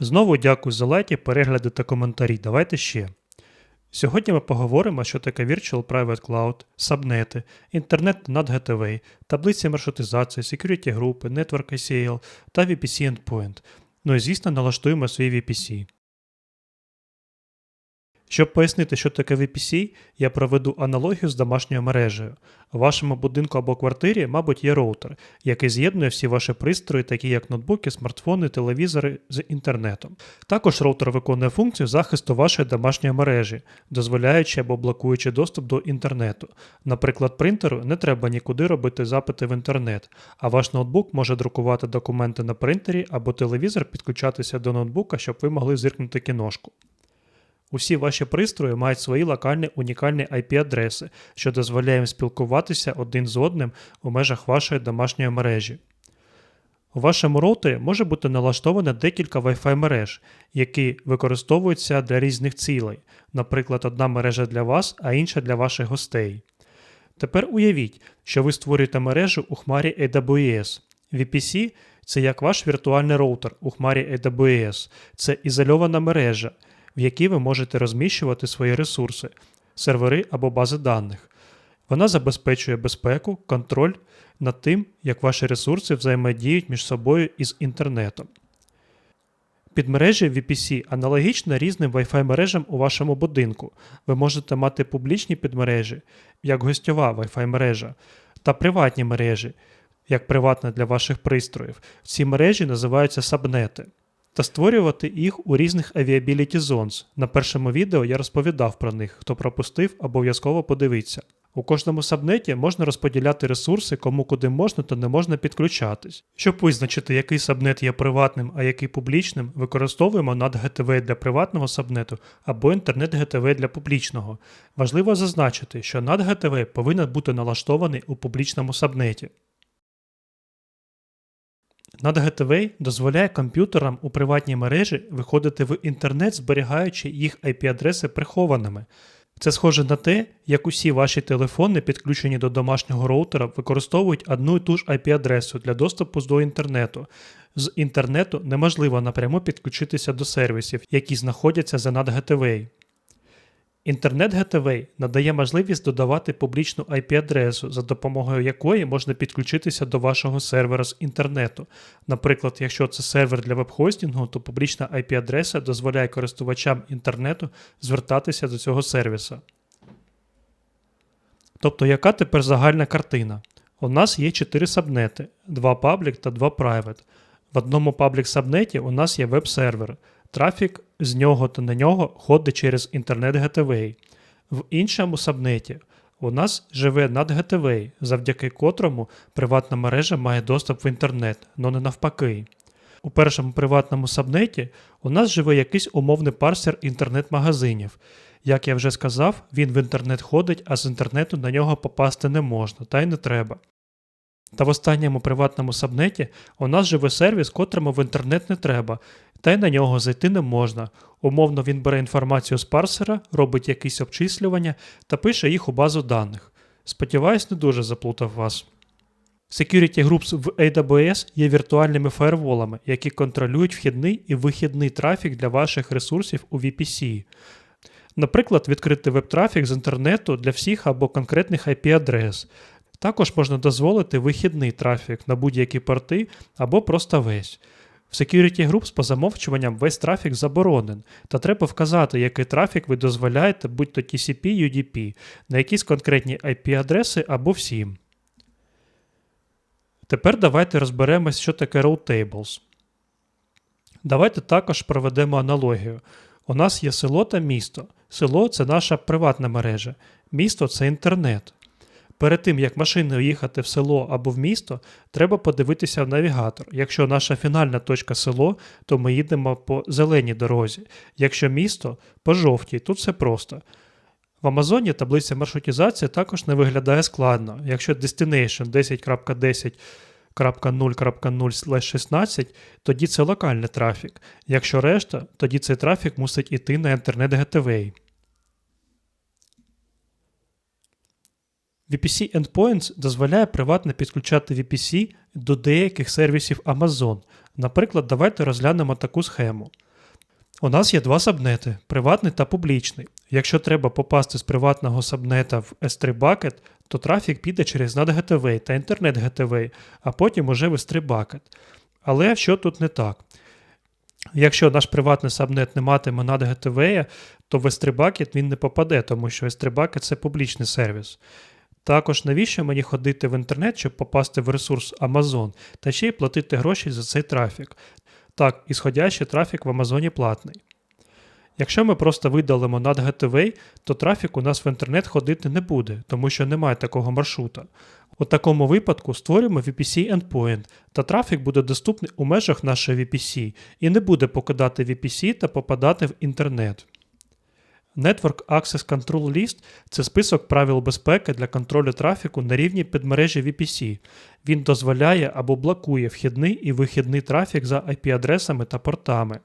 Знову дякую за лайки, перегляди та коментарі. Давайте ще. Сьогодні ми поговоримо, що таке Virtual Private Cloud, сабнети, інтернет над GTV, таблиці маршрутизації, security групи, Network ICL та VPC Endpoint. Ну і звісно, налаштуємо свій VPC. Щоб пояснити, що таке VPC, я проведу аналогію з домашньою мережею. У вашому будинку або квартирі, мабуть, є роутер, який з'єднує всі ваші пристрої, такі як ноутбуки, смартфони, телевізори з інтернетом. Також роутер виконує функцію захисту вашої домашньої мережі, дозволяючи або блокуючи доступ до інтернету. Наприклад, принтеру не треба нікуди робити запити в інтернет, а ваш ноутбук може друкувати документи на принтері або телевізор підключатися до ноутбука, щоб ви могли зиркнути кіношку. Усі ваші пристрої мають свої локальні унікальні IP-адреси, що дозволяє їм спілкуватися один з одним у межах вашої домашньої мережі. У вашому роутері може бути налаштовано декілька Wi-Fi мереж, які використовуються для різних цілей, наприклад, одна мережа для вас, а інша для ваших гостей. Тепер уявіть, що ви створюєте мережу у хмарі AWS. VPC це як ваш віртуальний роутер у хмарі AWS. Це ізольована мережа, в якій ви можете розміщувати свої ресурси, сервери або бази даних. Вона забезпечує безпеку, контроль над тим, як ваші ресурси взаємодіють між собою із інтернетом. Підмережі VPC аналогічно різним Wi-Fi мережам у вашому будинку. Ви можете мати публічні підмережі, як гостьова Wi-Fi мережа, та приватні мережі, як приватна для ваших пристроїв. Ці мережі називаються сабнети. Та створювати їх у різних Aviability Zones. На першому відео я розповідав про них. Хто пропустив, обов'язково подивіться. У кожному сабнеті можна розподіляти ресурси, кому куди можна та не можна підключатись. Щоб визначити, який сабнет є приватним, а який публічним, використовуємо над GTV для приватного сабнету або інтернет GTV для публічного. Важливо зазначити, що над GTV повинен бути налаштований у публічному сабнеті. Над дозволяє комп'ютерам у приватній мережі виходити в інтернет, зберігаючи їх IP-адреси прихованими. Це схоже на те, як усі ваші телефони, підключені до домашнього роутера, використовують одну і ту ж IP-адресу для доступу до інтернету. З інтернету неможливо напряму підключитися до сервісів, які знаходяться за над Gateway. Інтернет Gateway надає можливість додавати публічну IP-адресу, за допомогою якої можна підключитися до вашого сервера з інтернету. Наприклад, якщо це сервер для веб-хостінгу, то публічна IP-адреса дозволяє користувачам інтернету звертатися до цього сервіса. Тобто, яка тепер загальна картина? У нас є 4 сабнети: 2 public та 2 private. В одному public сабнеті у нас є веб-сервер. Трафік з нього та на нього ходить через інтернет Gateway. В іншому сабнеті у нас живе над Gateway, завдяки котрому приватна мережа має доступ в інтернет, но не навпаки. У першому приватному сабнеті у нас живе якийсь умовний парсер інтернет-магазинів. Як я вже сказав, він в інтернет ходить, а з інтернету на нього попасти не можна, та й не треба. Та в останньому приватному сабнеті у нас живе сервіс, котрому в інтернет не треба, та й на нього зайти не можна. Умовно він бере інформацію з парсера, робить якісь обчислювання та пише їх у базу даних. Сподіваюсь, не дуже заплутав вас. Security Groups в AWS є віртуальними фаєрволами, які контролюють вхідний і вихідний трафік для ваших ресурсів у VPC. Наприклад, відкрити веб-трафік з інтернету для всіх або конкретних IP-адрес. Також можна дозволити вихідний трафік на будь-які порти або просто весь. В Security Groups по замовчуванням весь трафік заборонен, та треба вказати, який трафік ви дозволяєте, будь-то TCP, UDP, на якісь конкретні IP-адреси або всім. Тепер давайте розберемось, що таке route tables. Давайте також проведемо аналогію. У нас є село та місто. Село це наша приватна мережа, місто це інтернет. Перед тим, як машиною їхати в село або в місто, треба подивитися в навігатор. Якщо наша фінальна точка село, то ми їдемо по зеленій дорозі. Якщо місто по жовтій, тут все просто. В Амазоні таблиця маршрутизації також не виглядає складно. Якщо Destination 10.10.0.0/16, тоді це локальний трафік. Якщо решта, тоді цей трафік мусить іти на інтернет VPC Endpoints дозволяє приватно підключати VPC до деяких сервісів Amazon. Наприклад, давайте розглянемо таку схему. У нас є два сабнети приватний та публічний. Якщо треба попасти з приватного сабнета в S3 Bucket, то трафік піде через NAT Gateway та Internet Gateway, а потім уже в S3 Bucket. Але що тут не так? Якщо наш приватний сабнет не матиме NAT Gateway, то в S3 Bucket він не попаде, тому що S3 Bucket – це публічний сервіс. Також навіщо мені ходити в інтернет, щоб попасти в ресурс Amazon, та ще й платити гроші за цей трафік. Так, ісходящий трафік в Амазоні платний. Якщо ми просто видалимо над Gateway, то трафік у нас в інтернет ходити не буде, тому що немає такого маршрута. У такому випадку створюємо VPC endpoint, та трафік буде доступний у межах нашої VPC і не буде покидати VPC та попадати в інтернет. Network Access Control List це список правил безпеки для контролю трафіку на рівні підмережі VPC. Він дозволяє або блокує вхідний і вихідний трафік за IP-адресами та портами.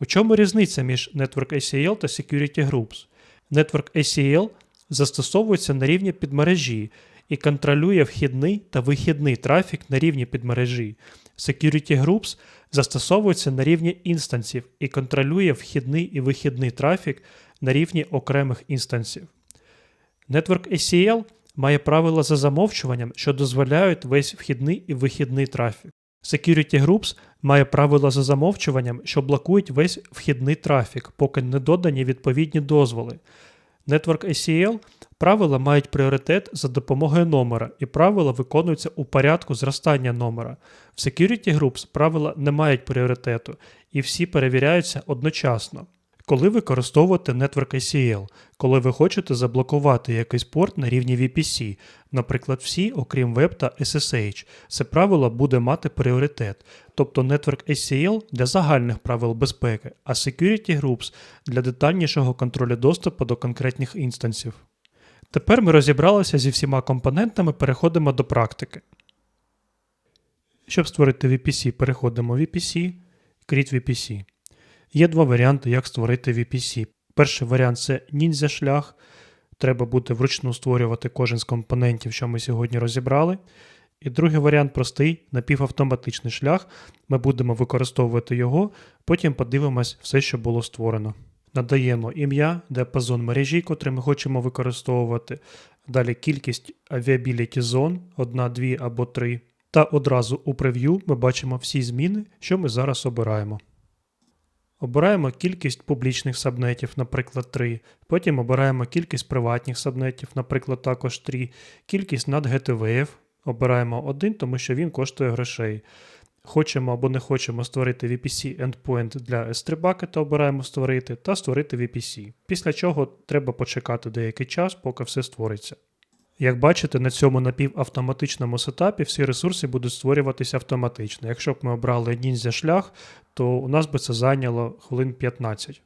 У чому різниця між Network ACL та Security Groups? Network ACL застосовується на рівні підмережі і контролює вхідний та вихідний трафік на рівні підмережі. Security Groups застосовується на рівні інстансів і контролює вхідний і вихідний трафік на рівні окремих інстансів. Network ACL має правила за замовчуванням, що дозволяють весь вхідний і вихідний трафік. Security Groups має правила за замовчуванням, що блокують весь вхідний трафік, поки не додані відповідні дозволи. Network ACL правила мають пріоритет за допомогою номера, і правила виконуються у порядку зростання номера. В Security Groups правила не мають пріоритету, і всі перевіряються одночасно. Коли використовувати Network ACL, коли ви хочете заблокувати якийсь порт на рівні VPC, наприклад, всі, окрім Web та SSH, це правило буде мати пріоритет, тобто Network ACL для загальних правил безпеки, а Security Groups для детальнішого контролю доступу до конкретних інстансів. Тепер ми розібралися зі всіма компонентами, переходимо до практики. Щоб створити VPC, переходимо в VPC, Create VPC. Є два варіанти, як створити VPC. Перший варіант це ніндзя шлях. Треба буде вручну створювати кожен з компонентів, що ми сьогодні розібрали. І другий варіант простий напівавтоматичний шлях. Ми будемо використовувати його, потім подивимось все, що було створено. Надаємо ім'я, діапазон мережі, котрий ми хочемо використовувати. Далі кількість Availability Zone, 1, 2 або 3. Та одразу у прев'ю ми бачимо всі зміни, що ми зараз обираємо. Обираємо кількість публічних сабнетів, наприклад, 3. Потім обираємо кількість приватних сабнетів, наприклад, також 3. Кількість над GTVF. Обираємо 1, тому що він коштує грошей. Хочемо або не хочемо створити VPC endpoint для S3 bucket, обираємо створити та створити VPC. Після чого треба почекати деякий час, поки все створиться. Як бачите, на цьому напівавтоматичному сетапі всі ресурси будуть створюватися автоматично. Якщо б ми обрали ніндзя шлях, то у нас би це зайняло хвилин 15.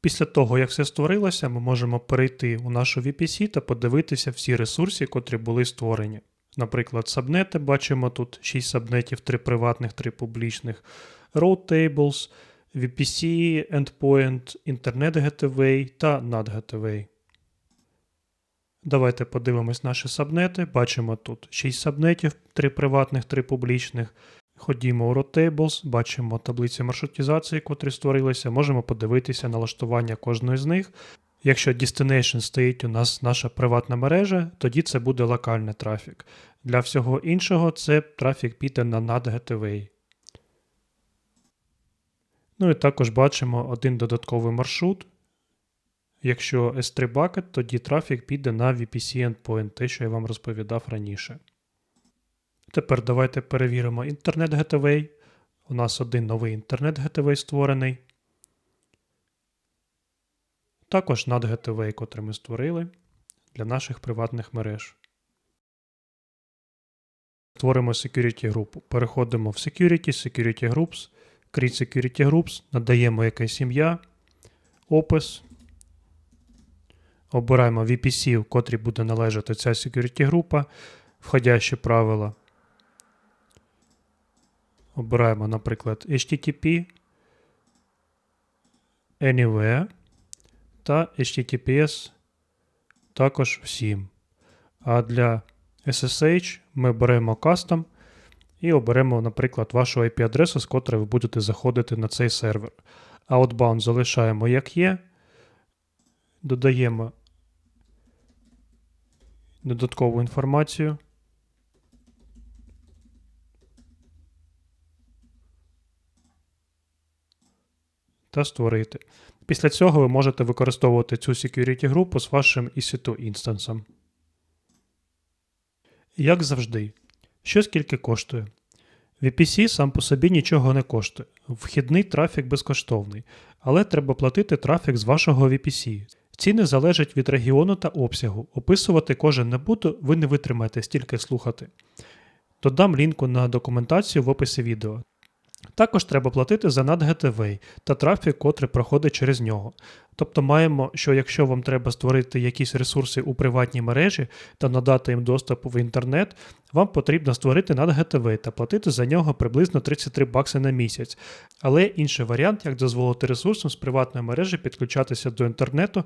Після того, як все створилося, ми можемо перейти у нашу VPC та подивитися всі ресурси, котрі були створені. Наприклад, сабнети бачимо тут 6 сабнетів, 3 приватних, 3 публічних, Road Tables, VPC, Endpoint, Internet Gateway та NAT Gateway. Давайте подивимось наші сабнети. Бачимо тут 6 сабнетів, 3 приватних, 3 публічних. Ходімо у Rotables, бачимо таблиці маршрутизації, котрі створилися. Можемо подивитися налаштування кожної з них. Якщо Destination стоїть у нас наша приватна мережа, тоді це буде локальний трафік. Для всього іншого це трафік піде на NAT Gateway. Ну і також бачимо один додатковий маршрут. Якщо S3 bucket, тоді трафік піде на VPC endpoint, те, що я вам розповідав раніше. Тепер давайте перевіримо Internet Gateway. У нас один новий Internet Gateway створений. Також NAT Gateway, котрий ми створили для наших приватних мереж. Створимо security групу. Переходимо в Security, Security Groups, Create Security Groups, надаємо якесь ім'я, опис. Обираємо VPC, в котрій буде належати ця security група, входящі правила. Обираємо, наприклад, HTTP, Anywhere та HTTPS також всім. А для SSH ми беремо Custom і оберемо, наприклад, вашу IP-адресу, з котрої ви будете заходити на цей сервер. Outbound залишаємо як є, додаємо додаткову інформацію. Та створити. Після цього ви можете використовувати цю security групу з вашим EC2 інстансом. Як завжди, що скільки коштує? VPC сам по собі нічого не коштує. Вхідний трафік безкоштовний, але треба платити трафік з вашого VPC. Ціни залежать від регіону та обсягу. Описувати кожен не буду, ви не витримаєте стільки слухати. Додам лінку на документацію в описі відео. Також треба платити за NatGetaway та трафік, котрий проходить через нього. Тобто маємо, що якщо вам треба створити якісь ресурси у приватній мережі та надати їм доступ в інтернет, вам потрібно створити NatGetaway та платити за нього приблизно 33 бакси на місяць. Але інший варіант, як дозволити ресурсам з приватної мережі підключатися до інтернету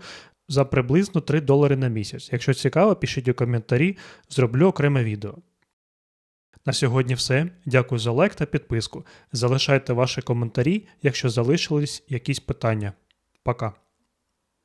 за приблизно 3 долари на місяць. Якщо цікаво, пишіть у коментарі, зроблю окреме відео. На сьогодні все. Дякую за лайк та підписку. Залишайте ваші коментарі, якщо залишились якісь питання. Пока.